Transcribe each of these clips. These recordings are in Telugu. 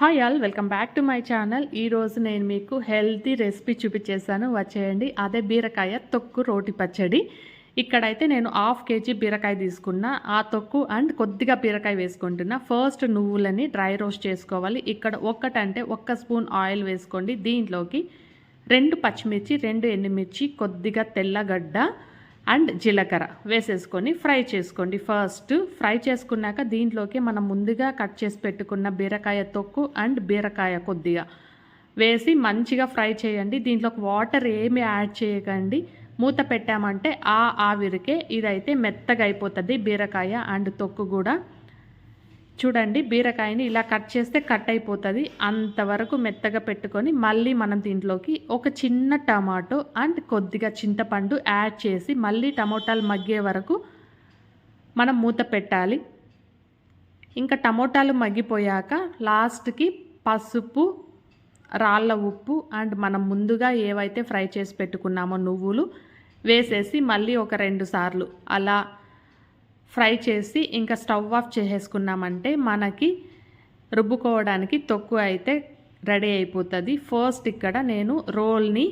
Hi all welcome back to my channel ఈరోజు నేను మీకు హెల్తీ రెసిపీ చూపించేసాను వచ్చేయండి. అదే బీరకాయ తొక్కు రోటి పచ్చడి. ఇక్కడైతే నేను హాఫ్ కేజీ బీరకాయ తీసుకున్నా. ఆ తొక్కు అండ్ కొద్దిగా బీరకాయ వేసుకుంటున్నా. ఫస్ట్ నువ్వులని డ్రై రోస్ట్ చేసుకోవాలి. ఇక్కడ ఒక్కటంటే ఒక్క స్పూన్ ఆయిల్ వేసుకోండి. దీంట్లోకి రెండు పచ్చిమిర్చి రెండు ఎండుమిర్చి కొద్దిగా తెల్లగడ్డ అండ్ జీలకర్ర వేసేసుకొని ఫ్రై చేసుకోండి. ఫస్ట్ ఫ్రై చేసుకున్నాక దీంట్లోకి మనం ముందుగా కట్ చేసి పెట్టుకున్న బీరకాయ తొక్కు అండ్ బీరకాయ కొద్దిగా వేసి మంచిగా ఫ్రై చేయండి. దీంట్లోకి వాటర్ ఏమి యాడ్ చేయకండి. మూత పెట్టామంటే ఆ ఆవిరికే ఇదైతే మెత్తగా అయిపోతుంది బీరకాయ అండ్ తొక్కు కూడా. చూడండి బీరకాయని ఇలా కట్ చేస్తే కట్ అయిపోతుంది. అంతవరకు మెత్తగా పెట్టుకొని మళ్ళీ మనం దీంట్లోకి ఒక చిన్న టమాటో అండ్ కొద్దిగా చింతపండు యాడ్ చేసి మళ్ళీ టమోటాలు మగ్గే వరకు మనం మూత పెట్టాలి. ఇంకా టమోటాలు మగ్గిపోయాక లాస్ట్కి పసుపు రాళ్ళ ఉప్పు అండ్ మనం ముందుగా ఏవైతే ఫ్రై చేసి పెట్టుకున్నామో నువ్వులు వేసేసి మళ్ళీ ఒక రెండు సార్లు అలా ఫ్రై చేసి ఇంకా స్టవ్ ఆఫ్ చేసేసుకున్నామంటే మనకి రుబ్బుకోవడానికి తక్కువ అయితే రెడీ అయిపోతుంది. ఫస్ట్ ఇక్కడ నేను రోల్ని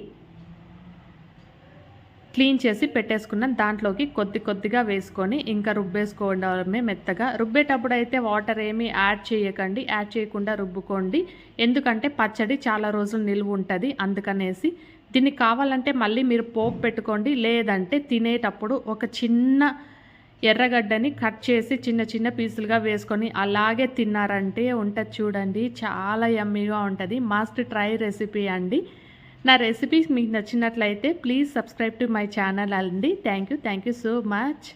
క్లీన్ చేసి పెట్టేసుకున్నాను దాంట్లోకి కొద్ది కొద్దిగా వేసుకొని ఇంకా రుబ్బేసుకోవడమే మెత్తగా. రుబ్బేటప్పుడు అయితే వాటర్ ఏమీ యాడ్ చేయకండి యాడ్ చేయకుండా రుబ్బుకోండి. ఎందుకంటే పచ్చడి చాలా రోజులు నిలువ ఉంటుంది అందుకనేసి. దీన్ని కావాలంటే మళ్ళీ మీరు పోపు పెట్టుకోండి లేదంటే తినేటప్పుడు ఒక చిన్న ఎర్రగడ్డని కట్ చేసి చిన్న చిన్న పీసులుగా వేసుకొని అలాగే తిన్నారంటే ఉంటుంది చూడండి. చాలా యమ్మీగా ఉంటుంది. మస్ట్ ట్రై రెసిపీ అండి. నా రెసిపీస్ మీకు నచ్చినట్లయితే please subscribe to my channel అండి. Thank you thank you so much